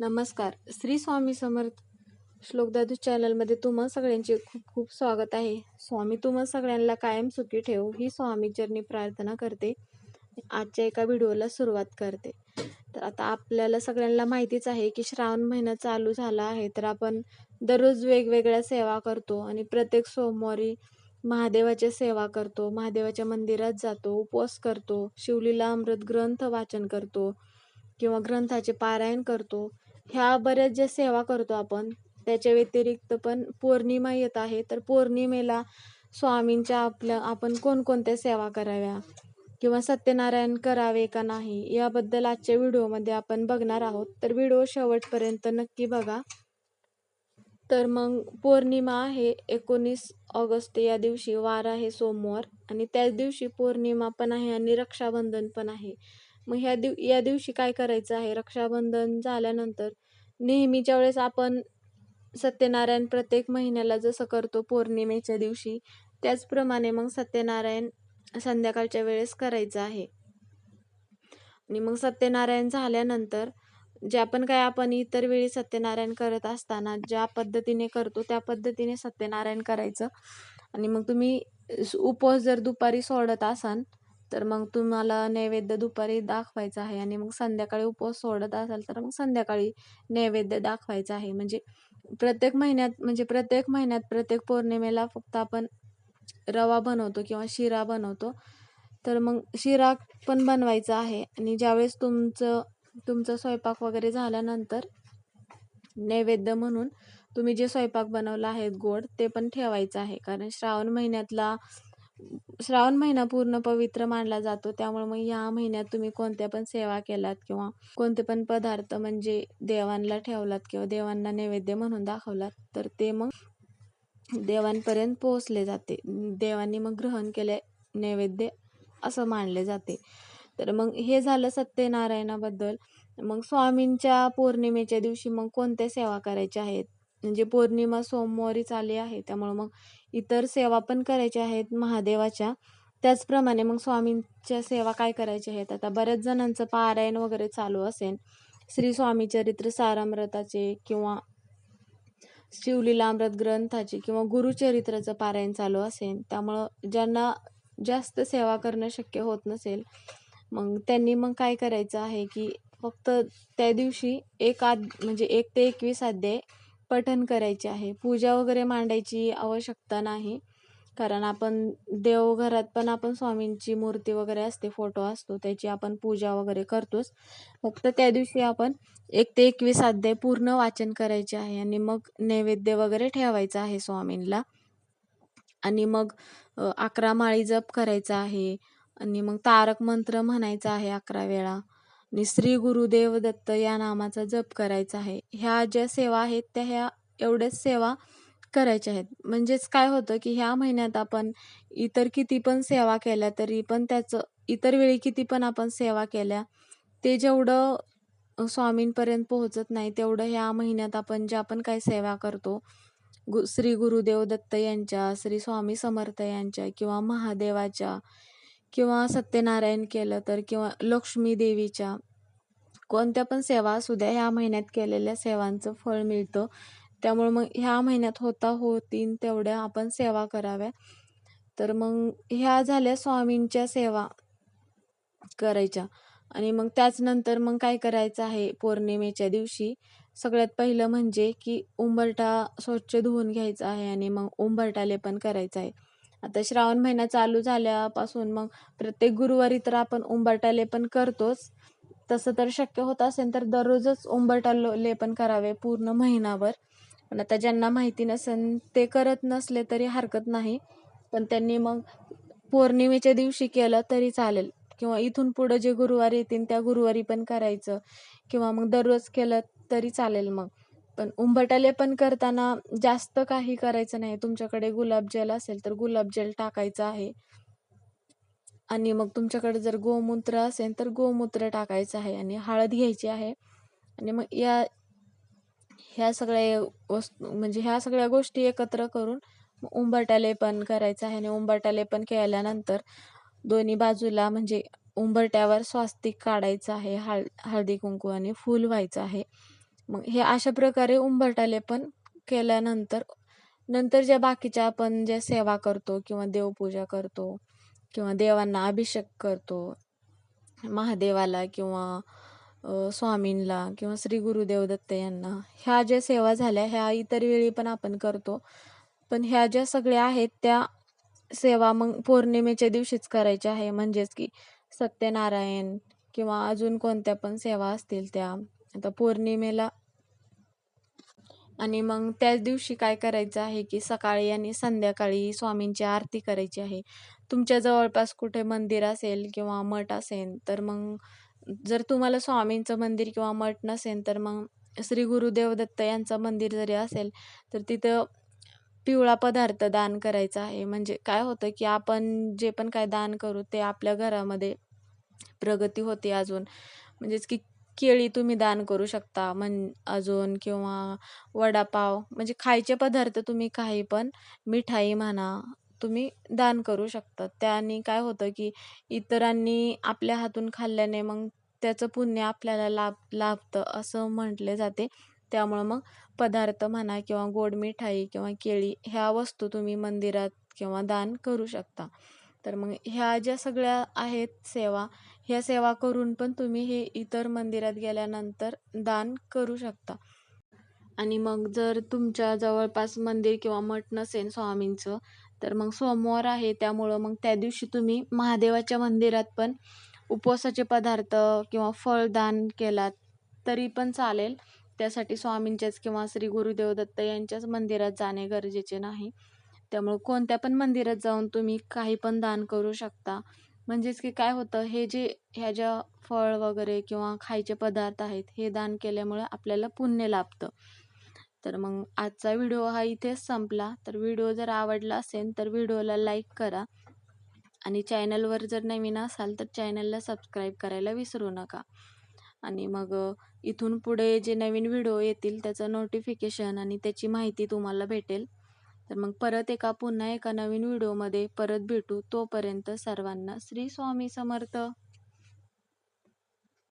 नमस्कार. श्री स्वामी समर्थ श्लोकदादू चॅनलमध्ये तुम्हा सगळ्यांचे खूप खूप स्वागत आहे. स्वामी तुम्हा सगळ्यांना कायम सुखी ठेवू ही स्वामी जर्नी प्रार्थना करते. आजच्या एका व्हिडिओला सुरुवात करते. तर आता आपल्याला सगळ्यांना माहितीच आहे की श्रावण महिना चालू झाला आहे. तर आपण दररोज वेगवेगळ्या सेवा करतो आणि प्रत्येक सोमवारी महादेवाच्या सेवा करतो. महादेवाच्या मंदिरात जातो उपवास करतो शिवलीला अमृत ग्रंथ वाचन करतो किंवा ग्रंथाचे पारायण करतो. ह्या बऱ्याच ज्या सेवा करतो आपण त्याच्या व्यतिरिक्त पण पौर्णिमा येत आहे. तर पौर्णिमेला स्वामींच्या आपल्या आपण कोणकोणत्या सेवा कराव्या? किंवा सत्यनारायण करावे का नाही? याबद्दल आजच्या व्हिडिओमध्ये आपण बघणार आहोत. तर व्हिडिओ शेवटपर्यंत नक्की बघा. तर मग पौर्णिमा आहे एकोणीस ऑगस्ट या दिवशी वार आहे सोमवार. आणि त्याच दिवशी पौर्णिमा पण आहे आणि रक्षाबंधन पण आहे. मग ह्या दिव या दिवशी काय करायचं आहे? रक्षाबंधन झाल्यानंतर नेहमीच्या वेळेस आपण सत्यनारायण प्रत्येक महिन्याला जसं करतो पौर्णिमेच्या दिवशी त्याचप्रमाणे मग सत्यनारायण संध्याकाळच्या वेळेस करायचं आहे. आणि मग सत्यनारायण झाल्यानंतर ज्या पण काय आपण इतर वेळी सत्यनारायण करत असताना ज्या पद्धतीने करतो त्या पद्धतीने सत्यनारायण करायचं. आणि मग तुम्ही उपवास जर दुपारी सोडत असाल तर मग तुम्हाला नैवेद्य दुपारी दाखवायचा आहे आणि मग संध्याकाळी उपवास सोडत असाल तर मग संध्याकाळी नैवेद्य दाखवायचा आहे. म्हणजे प्रत्येक महिन्यात म्हणजे प्रत्येक महिन्यात प्रत्येक पौर्णिमेला फक्त आपण रवा बनवतो किंवा शिरा बनवतो. तर मग शिरा पण बनवायचा आहे आणि ज्यावेळेस तुमचं तुमचा स्वयंपाक वगैरे झाल्यानंतर नैवेद्य म्हणून तुम्ही जे स्वयंपाक बनवला आहे गोड ते पण ठेवायचं आहे. कारण श्रावण महिन्यातला श्रावण महिना पूर्ण पवित्र मानला जातो. त्यामुळे मग या महिन्यात तुम्ही कोणत्या पण सेवा केलात किंवा कोणते पण पदार्थ म्हणजे देवांना ठेवलात किंवा देवांना नैवेद्य म्हणून दाखवलात तर ते मग देवांपर्यंत पोहोचले जाते. देवांनी मग ग्रहण केले नैवेद्य असं मानले जाते. तर मग हे झालं सत्यनारायणाबद्दल. मग स्वामींच्या पौर्णिमेच्या दिवशी मग कोणत्या सेवा करायच्या आहेत? म्हणजे पौर्णिमा सोमवारीच आली आहे. त्यामुळं मग इतर सेवा पण करायच्या आहेत महादेवाच्या. त्याचप्रमाणे मग स्वामींच्या सेवा काय करायच्या आहेत? आता बऱ्याच जणांचं पारायण वगैरे चालू असेल. श्री स्वामी चरित्र सारामृताचे किंवा शिवलीलामृत ग्रंथाचे किंवा गुरुचरित्राचं पारायण चालू असेल. त्यामुळं ज्यांना जास्त सेवा करणं शक्य होत नसेल मग त्यांनी मग काय करायचं आहे की फक्त त्या दिवशी एक आद म्हणजे एक ते एकवीस अध्याय पठण करायचे आहे. पूजा वगैरे मांडायची आवश्यकता नाही. कारण आपण देवघरात पण आपण स्वामींची मूर्ती वगैरे असते फोटो असतो त्याची आपण पूजा वगैरे करतोच. फक्त त्या दिवशी आपण एक ते एकवीस अध्याय पूर्ण वाचन करायचे आहे आणि मग नैवेद्य वगैरे ठेवायचा आहे स्वामींना आणि मग अकरा माळी जप करायचा आहे. आणि मग तारक मंत्र म्हणायचा आहे अकरा वेळा. आणि श्री गुरुदेव दत्त या नामाचा जप करायचा आहे. ह्या ज्या सेवा आहेत त्या ह्या एवढ्याच सेवा करायच्या आहेत. म्हणजेच काय होतं की ह्या महिन्यात आपण इतर किती पण सेवा केल्या तरी पण त्याचं इतर वेळी किती पण आपण सेवा केल्या ते जेवढं स्वामींपर्यंत पोहोचत नाही तेवढं ह्या महिन्यात आपण ज्या पण काही सेवा करतो गु श्री गुरुदेव दत्त यांच्या श्री स्वामी समर्थ यांच्या किंवा महादेवाच्या किंवा सत्यनारायण केलं तर किंवा लक्ष्मी देवीच्या कोणत्या पण सेवा असू द्या ह्या महिन्यात केलेल्या सेवांचं फळ मिळतं. त्यामुळे मग ह्या महिन्यात होता होतीन तेवढ्या आपण सेवा कराव्या. तर मग ह्या झाल्या स्वामींच्या सेवा करायच्या. आणि मग त्याचनंतर मग काय करायचं आहे पौर्णिमेच्या दिवशी? सगळ्यात पहिलं म्हणजे की उंबरटा स्वच्छ धुवून घ्यायचा आहे आणि मग उंबरटाले पण करायचं आहे. आता श्रावण महिना चालू झाल्यापासून मग प्रत्येक गुरुवारी तर आपण उंबरटा लेपन करतोच. तसं तर शक्य होत असेल तर दररोजच उंबरटा लेपन करावे पूर्ण महिनाभर. पण आता ज्यांना माहिती नसेल ते करत नसले तरी हरकत नाही. पण त्यांनी मग पौर्णिमेच्या दिवशी केलं तरी चालेल. किंवा इथून पुढं जे गुरुवार येतील त्या गुरुवारी पण करायचं. किंवा मग दररोज केलं तरी चालेल मग. पण उंबरटा पण करताना जास्त काही करायचं नाही. तुमच्याकडे गुलाबजल असेल तर गुलाबजल टाकायचं आहे. आणि मग तुमच्याकडे जर गोमूत्र असेल तर गोमूत्र टाकायचं आहे आणि हळद घ्यायची आहे. आणि मग या ह्या सगळ्या वस्तू म्हणजे ह्या सगळ्या गोष्टी एकत्र करून उंबरट्याले पण करायचं आहे. आणि उंबरट्याले लेपन केल्यानंतर दोन्ही बाजूला म्हणजे उंबरट्यावर स्वास्तिक काढायचं आहे. हळ हळदी कुंकू आणि फूल व्हायचं आहे. मग हे अशा प्रकारे उंबरठाले पण केल्यानंतर नंतर ज्या बाकीच्या आपण ज्या सेवा करतो किंवा देवपूजा करतो किंवा देवांना अभिषेक करतो महादेवाला किंवा स्वामींला किंवा श्री गुरुदेव दत्त यांना ह्या ज्या सेवा झाल्या ह्या इतर वेळी पण आपण करतो. पण ह्या ज्या सगळ्या आहेत त्या सेवा मग पौर्णिमेच्या दिवशीच करायच्या आहे. म्हणजेच की सत्यनारायण किंवा अजून कोणत्या पण सेवा असतील त्या आता पौर्णिमेला आणि मग त्याच दिवशी काय करायचं आहे की सकाळी आणि संध्याकाळी स्वामींची आरती करायची आहे. तुमच्या जवळपास कुठे मंदिर असेल किंवा मठ असेल तर मग जर तुम्हाला स्वामींचं मंदिर किंवा मठ नसेल तर मग श्री गुरुदेव दत्त यांचं मंदिर जरी असेल तर तिथं पिवळा पदार्थ दान करायचा आहे. म्हणजे काय होतं की आपण जे पण काय दान करू ते आपल्या घरामध्ये प्रगती होते अजून. म्हणजेच की केळी तुम्ही दान करू शकता म्हण अजून किंवा वडापाव म्हणजे खायचे पदार्थ तुम्ही काही पण मिठाई म्हणा तुम्ही दान करू शकता. त्याने काय होतं की इतरांनी आपल्या हातून खाल्ल्याने मग त्याचं पुण्य आपल्याला लाभ लाभतं असं म्हटले जाते. त्यामुळं मग पदार्थ म्हणा किंवा गोड मिठाई किंवा केळी ह्या वस्तू तुम्ही मंदिरात किंवा दान करू शकता. तर मग ह्या ज्या सगळ्या आहेत सेवा ह्या सेवा करून पण तुम्ही हे इतर मंदिरात गेल्यानंतर दान करू शकता. आणि मग जर तुमच्या जवळपास मंदिर किंवा मठ नसेल स्वामींचं तर मग सोमवार आहे त्यामुळं मग त्या दिवशी तुम्ही महादेवाच्या मंदिरात पण उपवासाचे पदार्थ किंवा फळदान केलात तरी पण चालेल. त्यासाठी स्वामींच्याच किंवा श्री गुरुदेव दत्त यांच्याच मंदिरात जाणे गरजेचे नाही. त्यामुळं कोणत्या पण मंदिरात जाऊन तुम्ही काही पण दान करू शकता. म्हणजेच की काय होतं हे जे ह्या ज्या फळ वगैरे किंवा खायचे पदार्थ आहेत हे दान केल्यामुळे आपल्याला पुण्य लाभतं. तर मग आजचा व्हिडिओ हा इथेच संपला. तर व्हिडिओ जर आवडला असेल तर व्हिडिओला लाईक करा. आणि चॅनलवर जर नवीन असाल तर चॅनलला सबस्क्राईब करायला विसरू नका. आणि मग इथून पुढे जे नवीन व्हिडिओ येतील त्याचं नोटिफिकेशन आणि त्याची माहिती तुम्हाला भेटेल. तर मग परत एका पुन्हा एका नवीन व्हिडिओमध्ये परत भेटू. तोपर्यंत सर्वांना श्री स्वामी समर्थ.